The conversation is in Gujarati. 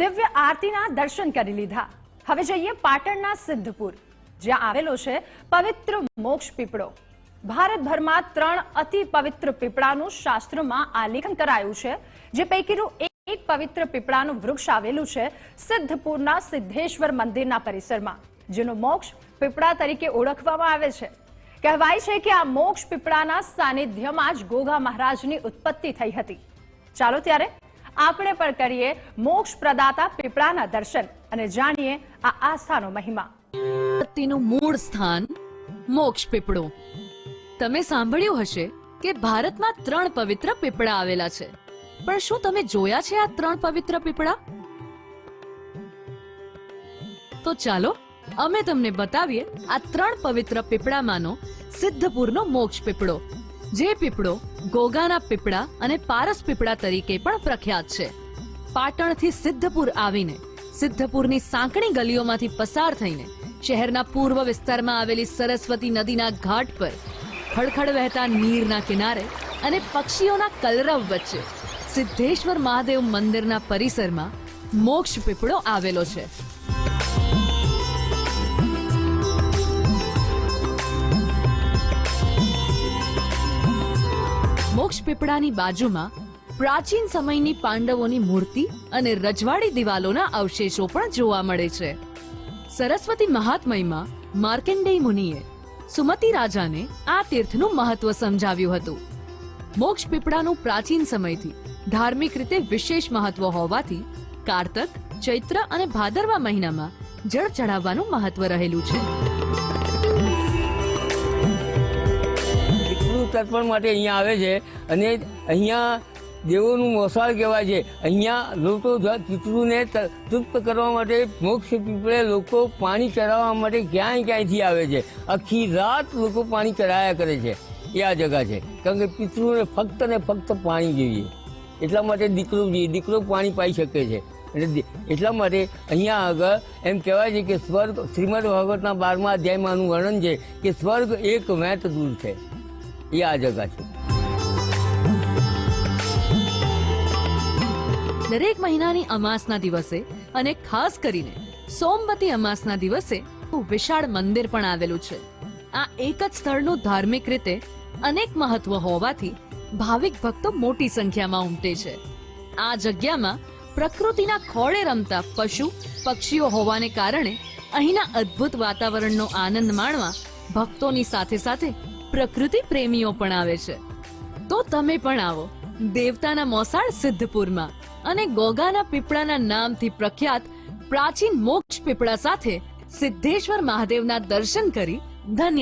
દિવ્ય આરતીના દર્શન કરી લીધા. હવે જઈએ પાટણના સિદ્ધપુર, જ્યાં આવેલો છે પવિત્ર મોક્ષ પીપળો. ભારતભરમાં ત્રણ અતિ પવિત્ર પીપળાનું શાસ્ત્રમાં આલેખન કરાયું છે, જે પૈકીનું એક પવિત્ર પીપળાનું વૃક્ષ આવેલું છે સિદ્ધપુરના સિદ્ધેશ્વર મંદિરના પરિસરમાં, જેનો મોક્ષ પીપળા તરીકે ઓળખવામાં આવે છે. કહેવાય છે કે આ મોક્ષ પીપળાના સાનિધ્યમાં જ ગોગા મહારાજની ઉત્પત્તિ થઈ હતી. ચાલો ત્યારે આપણે પણ કરીએ મોક્ષ પ્રદાતા પીપળાના દર્શન અને જાણીએ આ આસ્થાનો મહિમા. ઉત્પત્તિનું મૂળ સ્થાન મોક્ષ પીપળો. તમે સાંભળ્યું હશે કે ભારતમાં ત્રણ પવિત્ર પીપળા આવેલા છે. પણ શું તમે જોયા છે આ ત્રણ પવિત્ર પીપળા? તો ચાલો, અમે તમને બતાવીએ આ ત્રણ પવિત્ર પીપળામાંનો સિદ્ધપુરનો મોક્ષ પીપળો. જે પીપળો ગોગાના પીપળા અને પારસ પીપળા તરીકે પણ પ્રખ્યાત છે. પાટણથી સિદ્ધપુર આવીને, સિદ્ધપુરની સાંકડી ગલીઓમાંથી પસાર થઈને, શહેરના પૂર્વ વિસ્તારમાં આવેલી સરસ્વતી નદીના ઘાટ પર ખડખડ વહેતા નીરના કિનારે અને પક્ષીઓના કલરવ વચ્ચે સિદ્ધેશ્વર મહાદેવ મંદિરના પરિસરમાં મોક્ષ પીપળો આવેલો છે. પીપળાની બાજુમાં પ્રાચીન સમયની પાંડવોની મૂર્તિ અને રજવાડી દિવાલોના અવશેષો પણ જોવા મળે છે. સરસ્વતી મહાત્મયમાં માર્કેન્ડેય મુનિએ સુમતિ રાજાને આ તીર્થનું મહત્વ સમજાવ્યું હતું. મોક્ષ પીપળાનું પ્રાચીન સમયથી ધાર્મિક રીતે વિશેષ મહત્વ હોવાથી કારતક, ચૈત્ર અને ભાદરવા મહિનામાં જળ ચઢાવવાનું મહત્વ રહેલું છે. તર્પણ માટે અહીંયા આવે છે અને અહીંયા દેવોનું મોસાળ કહેવાય છે. અહીંયા લોકો પિતૃને તૃપ્ત કરવા માટે મોક્ષ પીપળે લોકો પાણી ચડાવવા માટે ક્યાંય ક્યાંયથી આવે છે. આખી રાત લોકો પાણી ચડાયા કરે છે. એ આ જગા છે. કારણ કે પિતૃને ફક્ત ને ફક્ત પાણી જોઈએ. એટલા માટે દીકરો જોઈએ. દીકરો પાણી પાઈ શકે છે. એટલે એટલા માટે અહીંયા આગળ એમ કહેવાય છે કે સ્વર્ગ, શ્રીમદ ભાગવતના બારમા અધ્યાયમાંનું વર્ણન છે કે સ્વર્ગ એક મેત દૂર છે. એ આ જગા છે. દરેક મહિનાની અમાસના દિવસે અને ખાસ કરીને સોમવતી અમાસના દિવસે વિશાળ મંદિર પણ આવેલું છે. આ એક જ સ્થળનું ધાર્મિક રીતે અનેક મહત્વ હોવાથી ભાવિક ભક્તો મોટી સંખ્યામાં ઉમટે છે. આ જગ્યામાં પ્રકૃતિના ખોળે રમતા પશુ, પક્ષીઓ હોવાને કારણે અહીંના અદ્ભુત વાતાવરણનો આનંદ માણવા ભક્તોની સાથે સાથે પ્રકૃતિ પ્રેમીઓ પણ આવે છે. તો તમે પણ આવો. દેવતાના મોસાળ સિદ્ધપુરમાં અને ગોગાના પીપળાના નામથી પ્રખ્યાત પ્રાચીન મોક્ષ પીપળા સાથે સિદ્ધેશ્વર મહાદેવના દર્શન કરી ધન્ય